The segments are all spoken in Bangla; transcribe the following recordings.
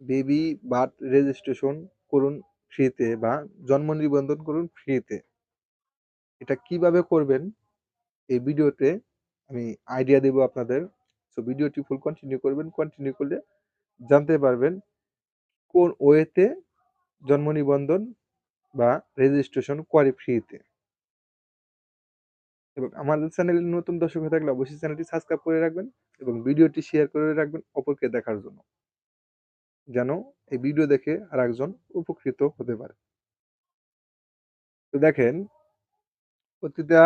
বেবি বার্থ রেজিস্ট্রেশন করুন ফ্রিতে বা জন্ম নিবন্ধন করুন ফ্রিতে। এটা কীভাবে করবেন এই ভিডিওতে আমি আইডিয়া দেব আপনাদের। সো ভিডিওটি ফুল কন্টিনিউ করবেন। কন্টিনিউ করলে জানতে পারবেন কোন ওয়েতে জন্ম নিবন্ধন বা রেজিস্ট্রেশন করে ফ্রিতে। এবং আমাদের চ্যানেলে নতুন দর্শক হয়ে থাকলে অবশ্যই চ্যানেলটি সাবস্ক্রাইব করে রাখবেন এবং ভিডিওটি শেয়ার করে রাখবেন অপরকে দেখার জন্য। যেন এই ভিডিও দেখে আর একজন উপকৃত হতে পারে। তো দেখেন প্রতিটা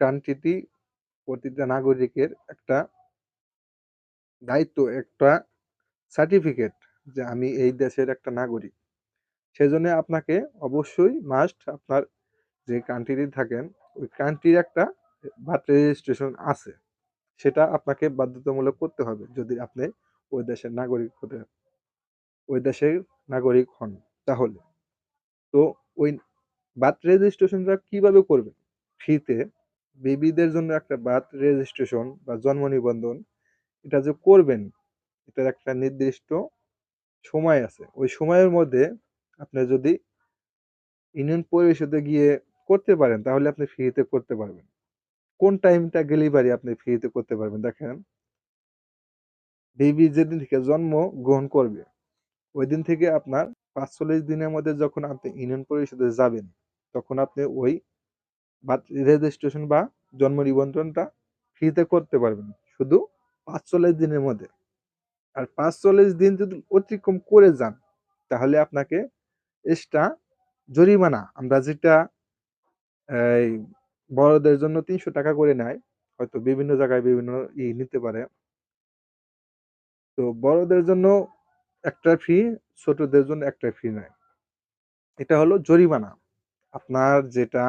কান্ট্রিতেই প্রতিটা নাগরিকের একটা দায়িত্ব, একটা সার্টিফিকেট যে আমি এই দেশের একটা নাগরিক। সেজন্য আপনাকে অবশ্যই মাস্ট আপনার যে কান্ট্রিতে থাকেন ওই কান্ট্রির একটা বার্থ রেজিস্ট্রেশন আছে। সেটা আপনাকে বাধ্যতামূলক করতে হবে যদি আপনি ওই দেশের নাগরিক হতে ওই দেশের নাগরিক হন তাহলে। তো ওই বার্থ রেজিস্ট্রেশনটা কীভাবে করবেন? ফ্রিতে বেবিদের জন্য একটা বার্থ রেজিস্ট্রেশন বা জন্ম নিবন্ধন এটা যে করবেন, এটার একটা নির্দিষ্ট সময় আছে। ওই সময়ের মধ্যে আপনি যদি ইউনিয়ন পরিষদে গিয়ে করতে পারেন, তাহলে আপনি ফ্রিতে করতে পারবেন। কোন টাইমটা গেলেই পারি আপনি ফ্রিতে করতে পারবেন দেখেন। বেবি যেদিন থেকে জন্ম গ্রহণ করবে ওইদিন থেকে আপনার ৪৫ দিনের মধ্যে যখন আপনি ইউনিয়ন পরিষদে যাবেন, তখন আপনি ওই রেজিস্ট্রেশন বা জন্ম নিবন্ধনটা ফ্রিতে করতে পারবেন। শুধু ৪৫ দিনের মধ্যে। আর ৪৫ দিন যদি অতিক্রম করে যান, তাহলে আপনাকে এক্সট্রা জরিমানা, আমরা যেটা, এই, বড়দের জন্য ৳৩০০ করে নেয়। হয়তো বিভিন্ন জায়গায় বিভিন্ন ই নিতে পারে। তো বড়দের জন্য একটা ফি, ছোটদের জন্য একটা ফি নেয়। এটা হলো জরিমানা। আপনার যেটা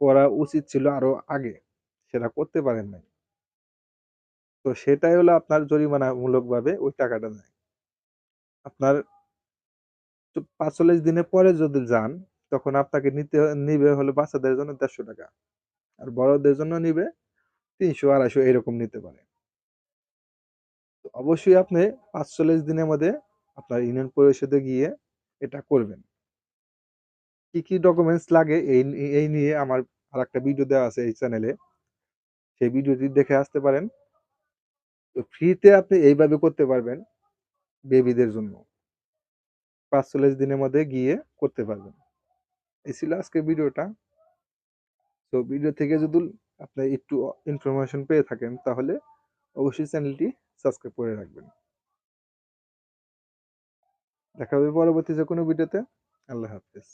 করা উচিত ছিল আরও আগে সেটা করতে পারেন নাই। তো সেটাই হলো আপনার জরিমানা জরিমানামূলকভাবে ওই টাকাটা নেয়। আপনার পাঁচচল্লিশ দিনের পরে যদি যান তখন আপনাকে নিতে নিবে হলো বাচ্চাদের জন্য ৳১৫০ আর বড়দের জন্য নিবে তিনশো আড়াইশো এরকম নিতে পারে। অবশ্যই আপনি ৪৫ দিনের মধ্যে আপনার ইউনিয়ন পরিষদে গিয়ে এটা করবেন। কি, কি ডকুমেন্টস লাগে এই এই নিয়ে আমার আরেকটা ভিডিও দেওয়া আছে এই চ্যানেলে। সেই ভিডিওটি দেখে আসতে পারেন। তো ফ্রিতে আপনি এইভাবে করতে পারবেন বেবিদের জন্য। ৪৫ দিনের মধ্যে গিয়ে করতে পারবেন। এই ছিল আজকের ভিডিওটা। তো ভিডিও থেকে যদি আপনি একটু ইনফরমেশন পেয়ে থাকেন তাহলে অবশ্যই চ্যানেলটি সাবস্ক্রাইব করে রাখবেন। দেখা হবে পরবর্তী যে কোনো ভিডিওতে। আল্লাহ হাফেজ।